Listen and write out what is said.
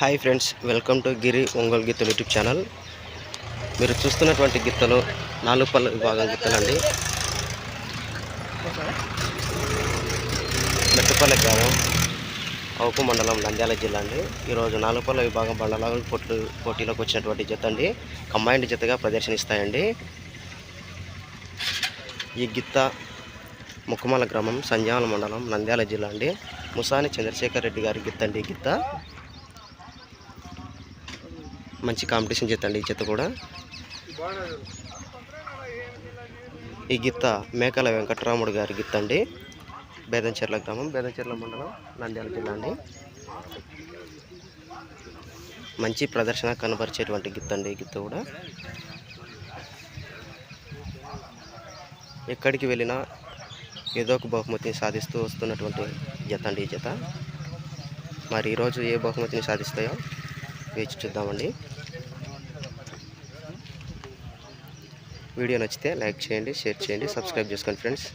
Hi friends welcome to Giri Ongole గిత్తలు YouTube channel. మీరు చూస్తున్నటువంటి గిత్తలు నాలుగు పళ్ళ విభాగం గిత్తలండి మెట్టుపల్లె గ్రామం అవుకు మండలం నంద్యాల జిల్లా అండి ఈరోజు నాలుగు పళ్ళ విభాగం బండలాగు పోటీ పోటీలోకి వచ్చినటువంటి జత అండి కంబైండ్ జతగా ప్రదర్శనిస్తాయండి. ఈ గిత్త ముక్కమల గ్రామం సంజాల మండలం నంద్యాల జిల్లా అండి ముసాని చంద్రశేఖర్ రెడ్డి గారి గిత్త అండి ఈ గిత్త మంచి కాంపిటీషన్ చేత అండి ఈ జత కూడా. ఈ గిత్త మేకల వెంకటరాముడు గారి గిత్త అండి. బేదంచెర్ల గ్రామం బేదంచెర్ల మండలం నంద్యాల జిల్లా అండి. మంచి ప్రదర్శన కనబరిచేటువంటి గిత్త అండి ఈ గిత్త కూడా. ఎక్కడికి వెళ్ళినా ఏదో ఒక బహుమతిని సాధిస్తూ వస్తున్నటువంటి జత అండి ఈ జత. మరి ఈరోజు ఏ బహుమతిని సాధిస్తాయో వేచి చూద్దామండి. వీడియో నచ్చితే లైక్ చేయండి షేర్ చేయండి సబ్స్క్రైబ్ చేసుకోండి ఫ్రెండ్స్.